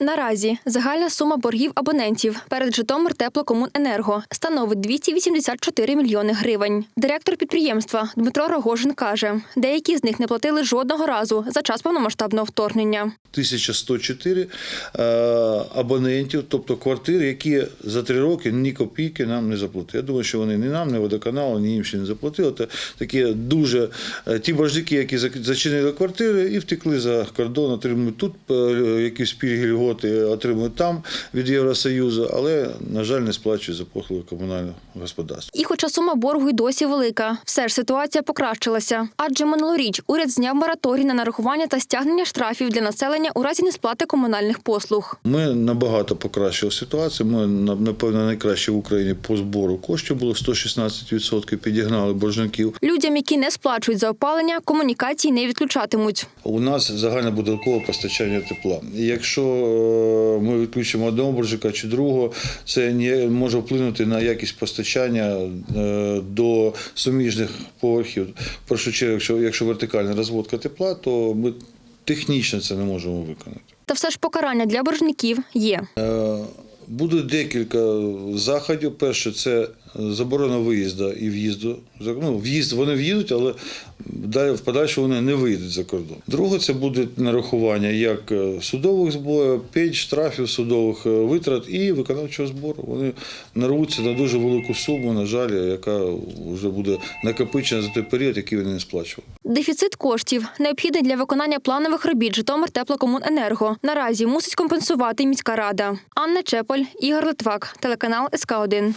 Наразі загальна сума боргів абонентів перед Житомир Теплокомуненерго становить 284 мільйони гривень. Директор підприємства Дмитро Рогожин каже, деякі з них не платили жодного разу за час повномасштабного вторгнення. 1104 е, абонентів, тобто квартир, які за три роки ні копійки нам не заплатили. Я думаю, що вони ні нам, ні водоканалу, ні інші не заплатили. Це такі дуже е, ті боржники, які зачинили квартири і втекли за кордон, отримують тут е, якісь пільги льготи, отримують там від Євросоюзу, але, на жаль, не сплачують за послуги комунального господарства. І хоча сума боргу й досі велика, все ж ситуація покращилася. Адже минулоріч уряд зняв мораторій на нарахування та стягнення штрафів для населення у разі несплати комунальних послуг. Ми набагато покращили ситуацію. Ми на- напевно найкраще в Україні по збору коштів було 116%, підігнали боржників. Людям, які не сплачують за опалення, комунікації не відключатимуть. У нас загальнобудинкове постачання тепла. Якщо ми відключимо одного боржика чи другого, це не може вплинути на якість постачання е, до суміжних поверхів. В першу чергу, якщо, якщо вертикальна розводка тепла, то ми технічно це не можемо виконати. Та все ж покарання для боржників є. Е, Буде декілька заходів. Перше, це заборона виїзду і в'їзду. Ну, в'їзд вони в'їдуть, але далі в подальшому вони не виїдуть за кордон. Друге, це буде нарахування як е, судових зборів, пень, штрафів, судових е, витрат і виконавчого збору. Вони нарвуться на дуже велику суму, на жаль, яка вже буде накопичена за той період, який вони не сплачували. Дефіцит коштів, необхідний для виконання планових робіт Житомир Теплокомуненерго, наразі мусить компенсувати міська рада. Анна Чеполь, Ігор Литвак, телеканал СК 1